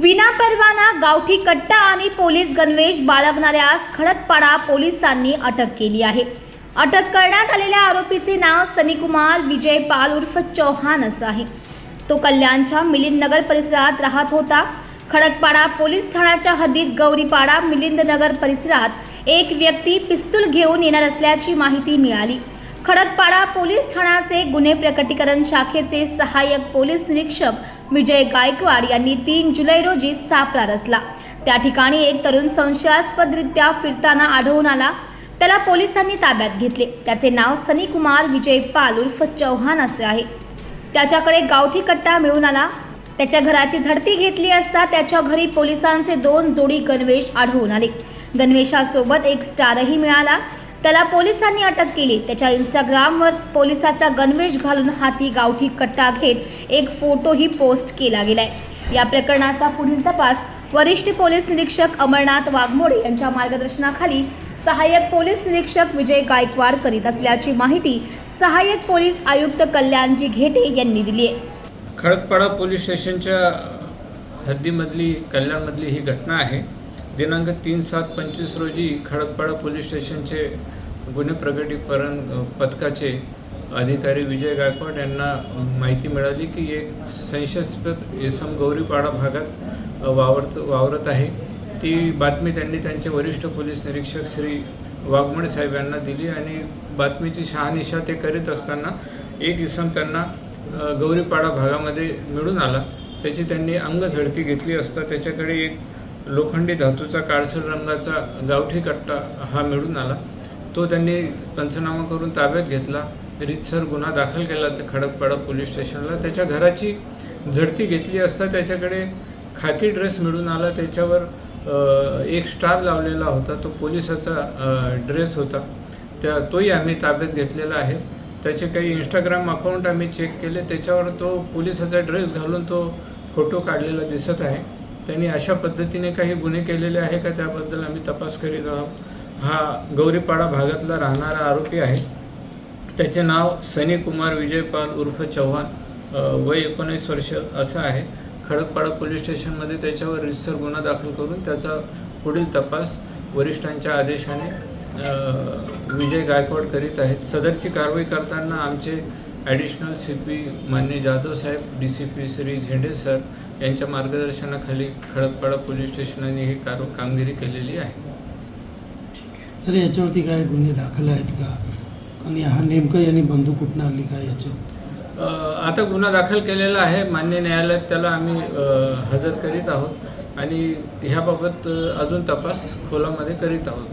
विना परवाना गावठी कट्टा आणि पोलीस गणवेश बाळगणाऱ्यास खडकपाडा पोलिसांनी अटक केली आहे. अटक करण्यात आलेल्या आरोपीचे नाव सनीकुमार विजय पाल उर्फ चौहान असं आहे. तो कल्याणच्या मिलिंद नगर परिसरात राहत होता. खडकपाडा पोलीस ठाण्याच्या हद्दीत गौरीपाडा मिलिंद नगर परिसरात एक व्यक्ती पिस्तूल घेऊन येणार असल्याची माहिती मिळाली. खडकपाडा पोलीस ठाण्याचे गुन्हे प्रकटीकरण शाखेचे सहाय्यक पोलीस निरीक्षक विजय गायकवाड यांनी तीन जुलै रोजी सापळा रचला. त्या ठिकाणी एक तरुण संशयास्पदरित्या फिरताना आढळून आला. त्याला पोलिसांनी ताब्यात घेतले. त्याचे नाव सनी कुमार विजय पाल उर्फ चौहान असे आहे. त्याच्याकडे गावठी कट्टा मिळून आला. त्याच्या घराची झडती घेतली असता त्याच्या घरी पोलिसांचे दोन जोडी गणवेश आढळून आले. गणवेशासोबत एक स्टारही मिळाला. त्याला पोलिसांनी अटक केली. त्याच्या इंस्टाग्रामवर पोलिसाचा गणवेश घालून हाती गावठी कट्टा घेत एक फोटोही पोस्ट केला गेलाय. या प्रकरणाचा पुढील तपास वरिष्ठ पोलीस निरीक्षक अमरनाथ वाघमोडे यांच्या मार्गदर्शनाखाली सहाय्यक पोलीस निरीक्षक विजय गायकवाड करीत असल्याची माहिती सहाय्यक पोलीस आयुक्त कल्याणजी घेटे यांनी दिली आहे. खडकपाडा पोलीस स्टेशनच्या हद्दीमधली कल्याणमधली ही घटना आहे. दिनांक तीन सात पंचवीस रोजी खडकपाडा पोलीस स्टेशनचे गुन्हे प्रगटीकरण पथकाचे अधिकारी विजय गायकवाड यांना माहिती मिळाली की एक संशयास्पद इसम गौरीपाडा भागात वावरत वावरत आहे. ती बातमी त्यांनी त्यांचे वरिष्ठ पोलीस निरीक्षक श्री वाघमोडे साहेब यांना दिली आणि बातमीची शहानिशा ते करीत असताना एक इसम त्यांना गौरीपाडा भागामध्ये मिळून आला. त्याची त्यांनी अंगझडती घेतली असता त्याच्याकडे एक लोखंडी धातूचा काळसर रंगाचा गावठी कट्टा हा मिळून आला. तो त्यांनी पंचनामा करून ताब्यात घेतला. रितसर गुन्हा दाखल केला ते खडकपाडा पोलीस स्टेशनला. त्याच्या घराची झडती घेतली असता त्याच्याकडे खाकी ड्रेस मिळून आला. त्याच्यावर एक स्टार लावलेला होता. तो पोलिसाचा ड्रेस होता. त्या तोही आम्ही ताब्यात घेतलेला आहे. त्याचे काही इंस्टाग्राम अकाउंट आम्ही चेक केले. त्याच्यावर तो पोलिसाचा ड्रेस घालून तो फोटो काढलेला दिसत आहे. त्यांनी अशा पद्धतीने काही गुन्हे केलेले आहे का? त्याबद्दल आम्ही तपास करीत आहोत. हा गौरीपाडा भागातला राहणारा आरोपी आहे. त्याचे नाव सनी कुमार विजय पाल उर्फ चव्हाण. वय एकोणीस वर्ष असं आहे. खडकपाडा पोलीस स्टेशनमध्ये त्याच्यावर रिसर गुन्हा दाखल करून त्याचा पुढील तपास वरिष्ठांच्या आदेशाने विजय गायकवाड करीत आहेत. सदरची कारवाई करताना आमचे ॲडिशनल सी पी मान्य Jadhav saheb D C P Shri Zende sir यांच्या मार्गदर्शनाखाली खडकपाडा पोलीस स्टेशनाने ही कार कामगिरी केलेली आहे. सर याच्यावरती काय गुन्हे दाखल आहेत का? आणि हा नेमकं यांनी बंदूक कुठनं आणली काय याच्या अ, आता गुन्हा दाखल केलेला आहे. मान्य न्यायालयात त्याला आम्ही हजर करीत आहोत. आणि ह्याबाबत अजून तपास खोलामध्ये करीत आहोत.